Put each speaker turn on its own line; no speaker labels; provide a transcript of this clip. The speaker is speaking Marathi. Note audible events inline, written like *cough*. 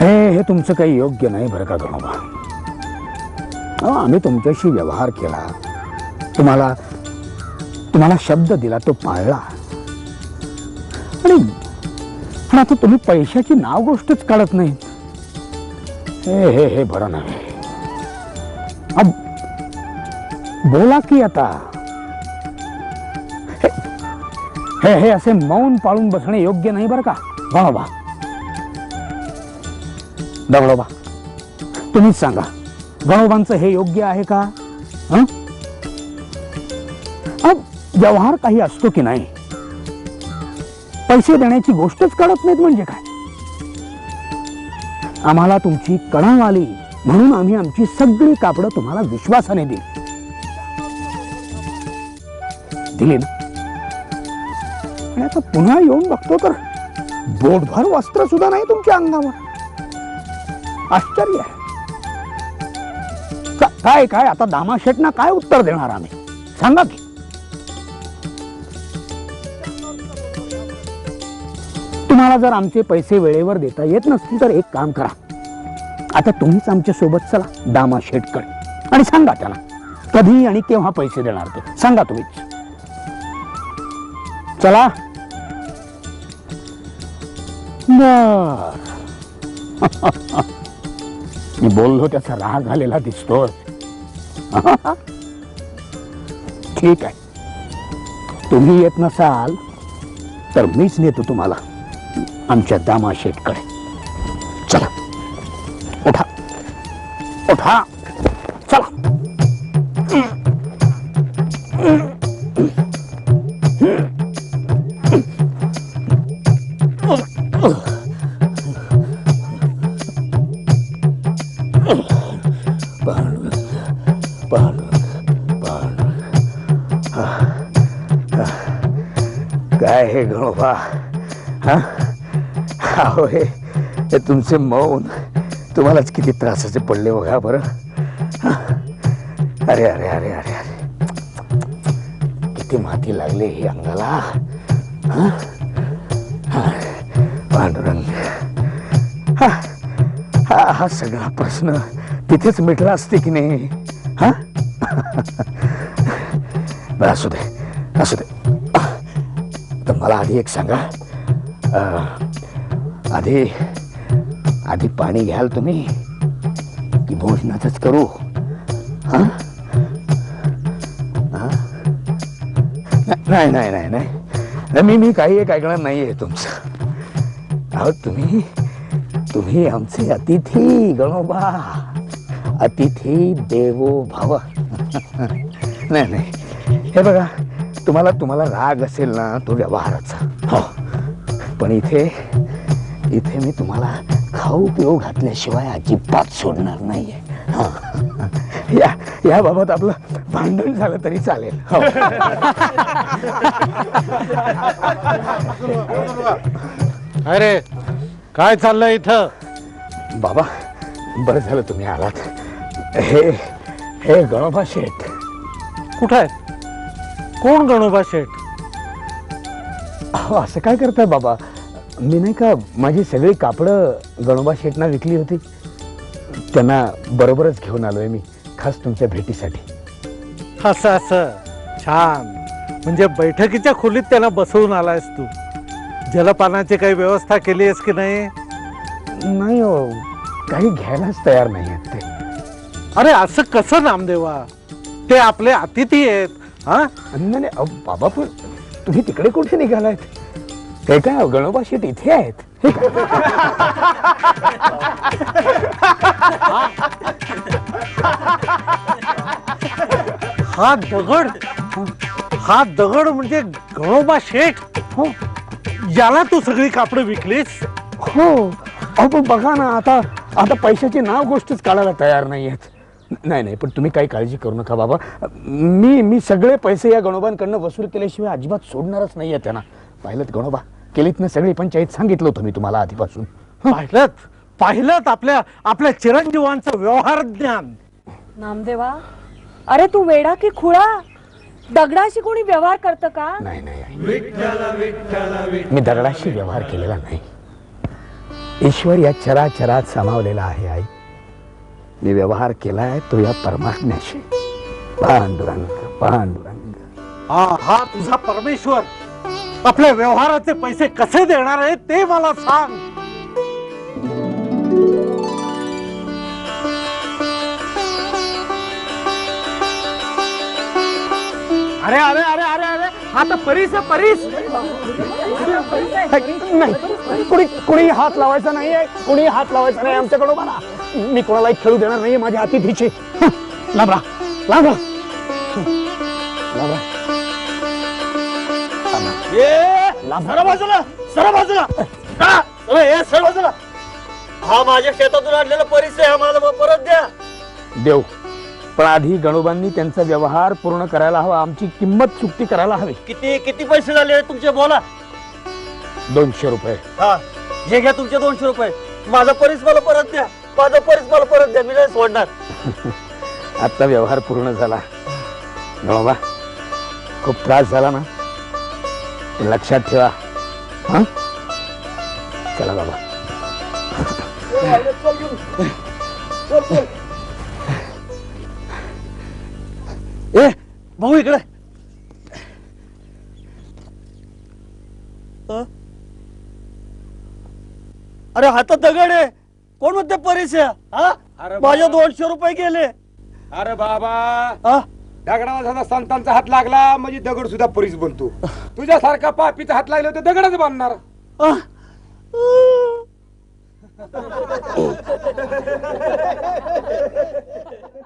हे हे तुमचं काही योग्य नाही बरं का गणोबा आम्ही तुमच्याशी व्यवहार केला. तुम्हाला तुम्हाला शब्द दिला तो पाळला. आणि आता तुम्ही पैशाची नाव गोष्टच काढत नाही हे हे हे बरं नाही बोला की आता. हे- हे हे असे मौन पाळून बसणे योग्य नाही बरं का? गणोबा दगडोबा तुम्हीच सांगा गणोबांचं हे योग्य आहे का? हं? व्यवहार काही असतो की नाही? पैसे देण्याची गोष्टच कळत नाहीत म्हणजे काय? आम्हाला तुमची कणाव आली म्हणून आम्ही आमची सगळी कापडं तुम्हाला विश्वासाने दिली. दिली ना? आणि आता पुन्हा येऊन बघतो तर? बोटभर वस्त्र सुद्धा नाही तुमच्या अंगावर. आश्चर्य काय काय आता दामा शेटना काय उत्तर देणार आम्ही? सांगा की. तुम्हाला जर आमचे पैसे वेळेवर देता येत नसतील तर एक काम करा. आता तुम्हीच आमच्यासोबत चला दामा शेटकडे आणि सांगा त्याला कधी आणि केव्हा पैसे देणार ते. सांगा तुम्हीच. चला. बर मी *laughs* बोललो त्याचा राग आलेला दिसतोय. *laughs* ठीक आहे. तुम्ही येत नसाल तर मीच नेतो तुम्हाला. आमच्या दामा शेटकडे चला. उठा. उठा. काय हे गणोबा हा? अहो हे हे तुमचे मौन. तुम्हालाच किती त्रासाचे पडले बघा बरं. अरे अरे अरे अरे अरे. किती माती लागली ही अंगाला. हा? हा. पांडुरंग. हा हा हा सगळा प्रश्न तिथेच मिटला असते की नाही? हा? *laughs* असू दे असू दे. तर मला आधी एक सांगा. आधी आधी पाणी घ्याल तुम्ही की भोजनातच करू? हां? नाही नाही नाही नाही. नाही, मी मी काही एक ऐकणार नाही आहे तुमचं. अहो तुम्ही तुम्ही आमचे अतिथी गणोबा. अतिथी देवो भव. *laughs* नाही नाही. हे बघा तुम्हाला तुम्हाला राग असेल ना तो व्यवहाराचा. हो. पण इथे इथे मी तुम्हाला खाऊ पिऊ घातल्याशिवाय अजिबात सोडणार नाहीये. हा. या याबाबत आपलं भांडण झालं तरी चालेल. हो.
अरे काय चाललंय इथं?
बाबा बरं झालं तुम्ही आलात. हे हे गणोबा शेठ.
कुठं आहे? कोण गणोबा शेठ?
अहो, असं काय करताय बाबा? मी नाही का माझी सगळी कापडं गणोबा शेटना विकली होती. त्यांना बरोबरच घेऊन आलोय मी खास तुमच्या भेटीसाठी.
असं असं. छान. म्हणजे बैठकीच्या खोलीत त्यांना बसवून आलायस तू. जलपानाची काही व्यवस्था केली आहेस की नाही?
नाही हो काही घ्यायलाच तयार नाही आहेत ते.
अरे असं कसं नामदेवा? ते आपले अतिथी आहेत. हा?
नाही नाही, अहो, बाबा पण तुम्ही तिकडे कुठे निघालायत? ते काय अहो, गणोबा शेट इथे आहेत. हे काय?
हा दगड हा दगड म्हणजे गणोबा शेठ
हो.
याला तू सगळी कापडं विकलीस?
हो. अहो पण बघा ना आता आता पैशाची नाव गोष्टच काढायला तयार नाही आहेत नाही नाही पण तुम्ही काही काळजी करू नका बाबा. मी मी सगळे पैसे या गणोबांकडनं वसूल केल्याशिवाय अजिबात सोडणारच नाही आहे त्यांना. पाहिलं गणोबा? केलीत ना सगळी पंचायत? सांगितलं होतं मी तुम्हाला आधीपासून.
पाहिलं पाहिलं आपल्या आपल्या चिरंजीवांचं व्यवहार ज्ञान.
नामदेवा अरे तू वेडा की खुळा? दगडाशी कोणी व्यवहार करतं का?
नाही नाही. मी दगडाशी व्यवहार केलेला नाही. ईश्वर या चराचरात सामावलेला आहे आई. मी व्यवहार केलाय तो या परमात्म्याशी. पांडुरंग पांडुरंग.
हा हा तुझा परमेश्वर. आपल्या व्यवहाराचे पैसे कसे देणार आहे ते मला सांग.
अरे अरे अरे अरे अरे आता परीस आहे, परीस. नाही कुणी कुणी हात लावायचा नाहीये कुणी हात लावायचा नाही आमच्याकडे मला मी कोणालाही खेळू देणार नाहीये माझ्या अतिथीची. लांबरा लांबरा. लांबरा.
सरा बाजूला सरा बाजूला. का? अरे, हे सर बाजूला. हा माझ्या शेतातून आणलेला परिचय हा मला परत द्या.
देव पण आधी गणोबांनी त्यांचा व्यवहार पूर्ण करायला हवा. आमची किंमत चुकती करायला हवी.
किती किती पैसे झाले तुमचे? बोला.
दोनशे रुपये.
हा हे घ्या तुमचे दोनशे रुपये. माझा परिस मला परत द्या. माझा परिस मला परत द्या मी नाही सोडणार. *laughs*
आता व्यवहार पूर्ण झाला. गणोबा खूप त्रास झाला ना? लक्षात ठेवा. हा? चला बाबा. *laughs*
ए भाऊ इकडे? अरे हातात दगड आहे. कोण म्हणते हा?
अरे
माझे
बाबा.
दोनशे रुपये गेले.
अरे बाबा. दगडाला साधा संतांचा हात लागला म्हणजे दगड सुद्धा परीस बनतो. तुझ्यासारखा पापीचा हात लागला तर दगडच बांधणार? *laughs*